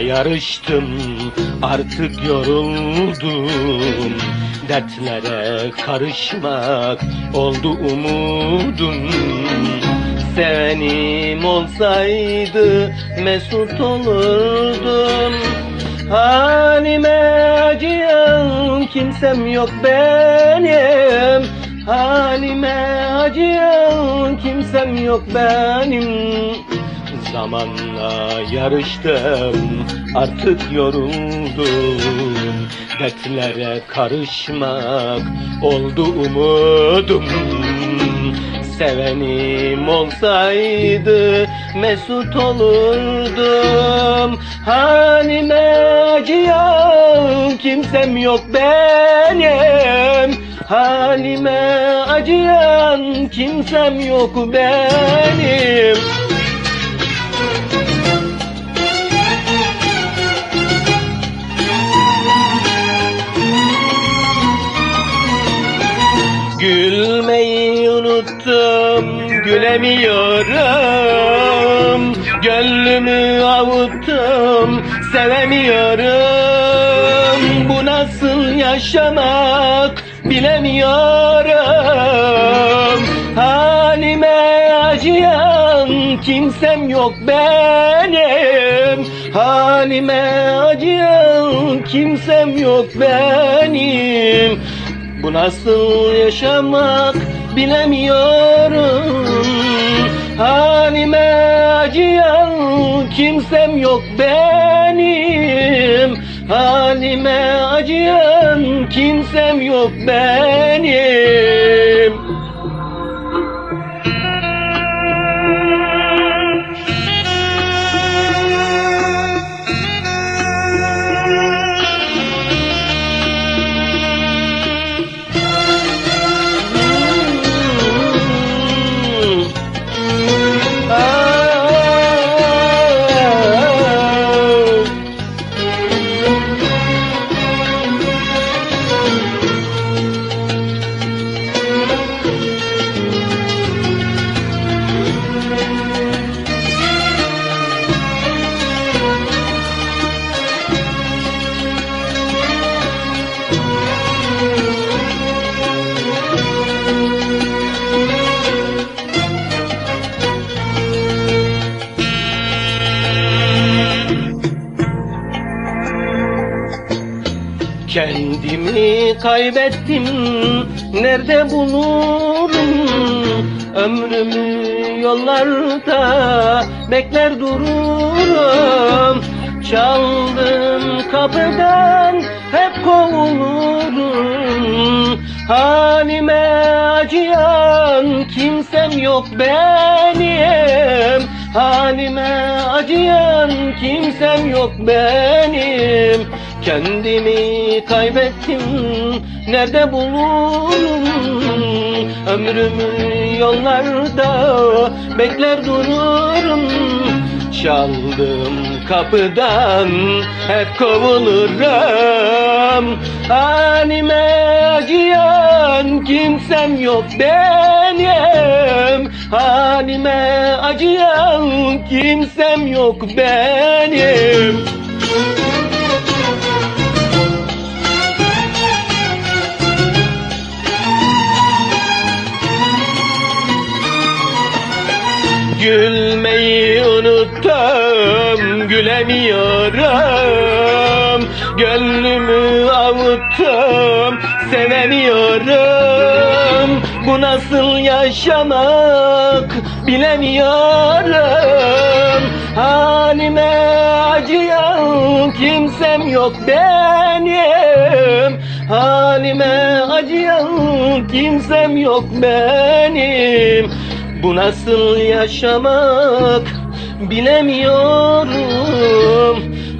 yarıştım artık yoruldum. Dertlere karışmak oldu umudum. Sevenim olsaydı mesut olurdum. Halime acıyan kimsem yok benim. Halime acıyan kimsem yok benim Zamanla yarıştım artık yoruldum. Dertlere karışmak oldu umudum. Sevenim olsaydı mesut olurdum. Halime acıyan kimsem yok benim. Halime acıyan kimsem yok benim gülemiyorum Gönlümü avuttum, sevemiyorum. Bu nasıl yaşamak bilemiyorum. Halime acıyan kimsem yok benim. Halime acıyan kimsem yok benim. Bu nasıl yaşamak bilemiyorum. Halime acıyan kimsem yok benim. Halime acıyan kimsem yok benim Kendimi kaybettim nerede bulurum? Ömrümü yollarda bekler dururum. Çaldım kapıdan hep kovulurum. Halime acıyan kimsem yok benim. Halime acıyan kimsem yok benim Kendimi kaybettim nerede bulurum? Ömrümü yollarda bekler dururum. Çaldım kapıdan hep kovulurum. Halime acıyan kimsem yok benim. Halime acıyan kimsem yok benim Unuttum, gülemiyorum. Gönlümü avuttum, sevemiyorum. Bu nasıl yaşamak bilemiyorum. Halime acıyan kimsem yok benim. Halime acıyan kimsem yok benim. Bu nasıl yaşamak bilemiyorum.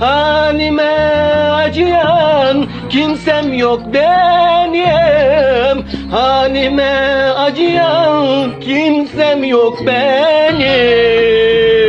Halime acıyan kimsem yok benim. Halime acıyan kimsem yok benim